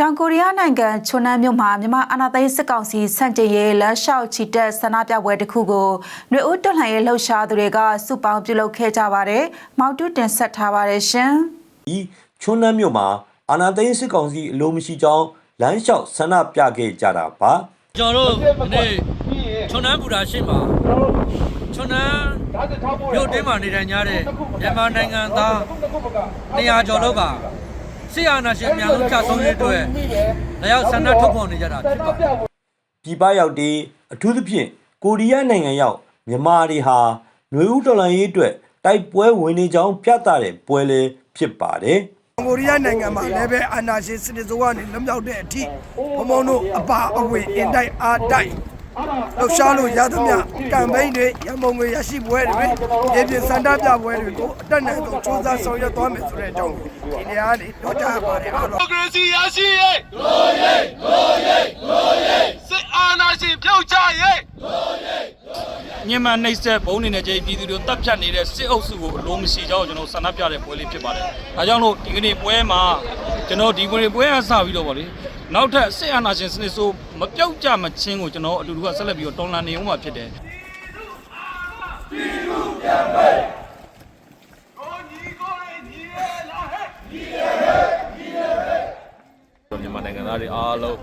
တောင်ကိုရီးယားနိုင်ငံချွန်နန်းမြို့မှာမြန်မာအာဏာသိမ်းစစ်ကောင်စီဆန့်ကျင်ရေးလမ်းလျှောက်ချီတက်ဆန္ဒပြပွဲတစ်ခုကိုຫນွေဦးတွန့်လှန်ရေးလှုပ်ရှားသူတွေကစုပေါင်းပြုလုပ်ခဲ့ကြပါတယ်။မောင်တူးတင်ဆက်ထားပါတယ်ရှင်။ဒီချွန်းနှမ်းမြို့မှာအာနာသိန်းစစ်ကောင်စီအလိုမရှိကြောင်းလမ်းလျှောက်ဆန္ဒပြခဲ့ကြတာပါကျွန်တော်တို့ဒီနေ့ချွန်နန်းဘူတာရှိမှာချွန်နန်းမြို့တင်းမှာနေထိုင်ကြတဲ့မြန်မာနိုင်ငံသား200ကျော်လောက်က ဆီယာနာရှင်အများဆုံးချဆုံးရေးအတွက်လည်းရောက်ဆန္ဒထုတ်ဖော်နေကြတာဖြစ်ပါတယ်ပြည်ပရောက်တဲ့အထူးသဖြင့်ကိုရီးယားနိုင်ငံရောက်မြန်မာတွေဟာຫນွေဦးတော်လှန်ရေးအတွက်တိုက်ပွဲဝင်နေကြောင်းပြသတဲ့ပွဲလေးဖြစ်ပါတယ်တောင်ကိုရီးယားနိုင်ငံမှာလည်းပဲအာဏာရှင်စနစ်ဆိုးကနေလွတ်မြောက်တဲ့အထိဘုံဘုံတို့အပါအဝင်အင်တိုက်အားတိုက် လှုပ်ရှားလို့ရသမျှကမ်ပိန်းတွေရမုံငွေရရှိပွဲတွေရေပြင်စန္ဒပြပွဲတွေကိုအတက်နိုင်ဆုံးစူးစမ်းဆောင်ရွက်သွားမယ်ဆိုတဲ့အကြောင်းကိုဒီနေရာကနေပြောကြားပါတယ်အားလုံးဒီမိုကရေစီရရှိရေးရိုးရေးရိုးရေးရိုးရေးစစ်အာဏာရှင်ပြုတ်ချရေးညင်မှန်နှိမ့်ဆက်ဘုံနေနဲ့ကြိပြည်သူတွေတပ်ဖြတ်နေတဲ့စစ်အုပ်စုကိုအလိုမရှိကြောင်းကျွန်တော်ဆန္ဒပြတဲ့ပွဲလေးဖြစ်ပါတယ်။ဒါကြောင့်လို့ဒီကနေ့ပွဲမှာကျွန်တော်ဒီပွဲပွဲအစပြီးတော့ဗောလေ နောက်ထပ်စစ်အာဏာရှင်စနစ်ဆိုမပြောက်ကြမချင်းကိုကျွန်တော်အတူတူကဆက်လက်ပြီးတော့တော်လန်နေအောင်မှာဖြစ်တယ်။မြန်မာနိုင်ငံသားတွေအားလုံး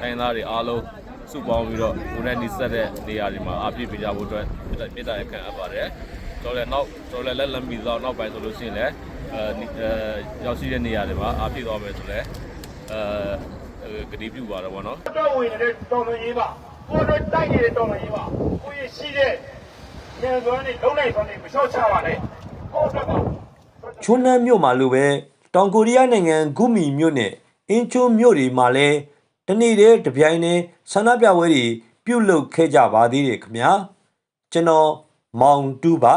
တိုင်းသားတွေအားလုံးစုပေါင်းပြီးတော့ကိုယ်နဲ့နှိစက်တဲ့နေရာတွေမှာအပြည့်ပေးကြဖို့အတွက်မြေတားရခံအပ်ပါတယ်။ကျွန်တော်လည်းနောက်ကျွန်တော်လည်းလက်လက်မီတော့နောက်ပိုင်းဆိုလို့ရှိရင်လည်းအဲရောက်ရှိတဲ့နေရာတွေမှာအပြည့်သွားမယ်ဆိုလည်းအဲ ဂတိပြုပါတော့ဗောနော်တော့ဝင်နေတဲ့တော်လှန်ရေးပါကိုယ်တို့တိုက်နေတဲ့တော်လှန်ရေးပါကိုယ်ရရှိတဲ့ဉာဏ်စွမ်းနဲ့လုံးလိုက်စွမ်းနဲ့မလျှော့ချပါနဲ့ကိုယ်တို့ကချွန်းနှမ်းမြို့မှာလိုပဲတောင်ကိုရီးယားနိုင်ငံဂူမီမြို့နဲ့အင်းချိုမြို့တွေမှာလည်းတနေ့တည်းတပြိုင်တည်းဆန္ဒပြပွဲတွေပြုလုပ်ခဲ့ကြပါသေးတယ်ခင်ဗျာကျွန်တော်မောင်တူးပါ